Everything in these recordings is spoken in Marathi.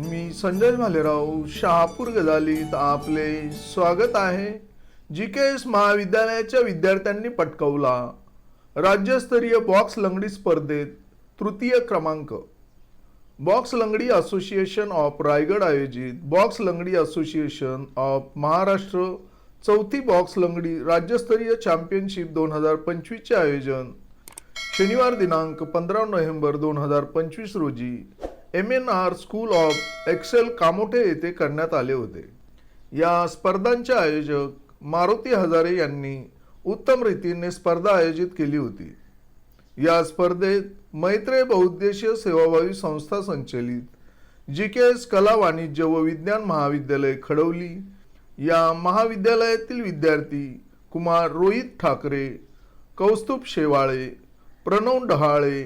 मी संजय भालेराव शहापूर गजालीत आपले स्वागत आहे. जी के एस महाविद्यालयाच्या विद्यार्थ्यांनी पटकवला. राज्यस्तरीय बॉक्स लंगडी स्पर्धेत तृतीय क्रमांक. बॉक्स लंगडी असोसिएशन ऑफ रायगड आयोजित बॉक्स लंगडी असोसिएशन ऑफ महाराष्ट्र चौथी बॉक्स लंगडी राज्यस्तरीय चॅम्पियनशिप दोन हजार पंचवीसचे आयोजन. शनिवार दिनांक पंधरा नोव्हेंबर दोन हजार पंचवीस रोजी M N R school of Excel Kamothe येथे करण्यात आले होते. या स्पर्धांचे आयोजक मारुती हजारे यांनी उत्तम रीतीने स्पर्धा आयोजित केली होती. या स्पर्धेत मैत्रे बहुउद्देशीय सेवाभावी संस्था संचलित जी के एस कला वाणिज्य व विज्ञान महाविद्यालय खडवली या महाविद्यालयातील विद्यार्थी कुमार रोहित ठाकरे कौस्तुभ शेवाळे प्रणव डहाळे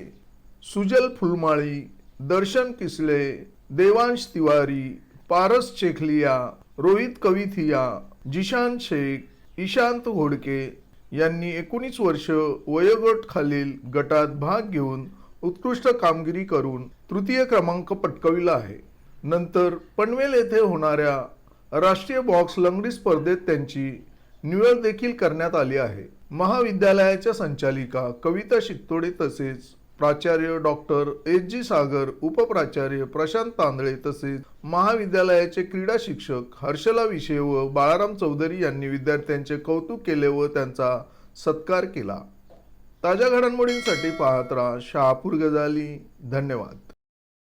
सुजल फुलमाळी दर्शन किसले देवांश तिवारी पारस चेखलिया रोहित कविथिया जिशान शेख ईशांत घोडके यांनी एकोणीस वर्ष वयोगट खालील गटात भाग घेऊन उत्कृष्ट कामगिरी करून तृतीय क्रमांक पटकविला आहे. नंतर पनवेल येथे होणाऱ्या राष्ट्रीय बॉक्स लंगडी स्पर्धेत त्यांची निवड देखील करण्यात आली आहे. महाविद्यालयाच्या संचालिका कविता शितोडे तसेच प्राचार्य डॉक्टर एच जी सागर उपप्राचार्य प्रशांत तांदळे तसेच महाविद्यालयाचे क्रीडा शिक्षक हर्षला विषय व बाळाराम चौधरी यांनी विद्यार्थ्यांचे कौतुक केले व त्यांचा सत्कार केला. ताज्या घडामोडींसाठी पाहत राहा शहापूर गजाली. धन्यवाद.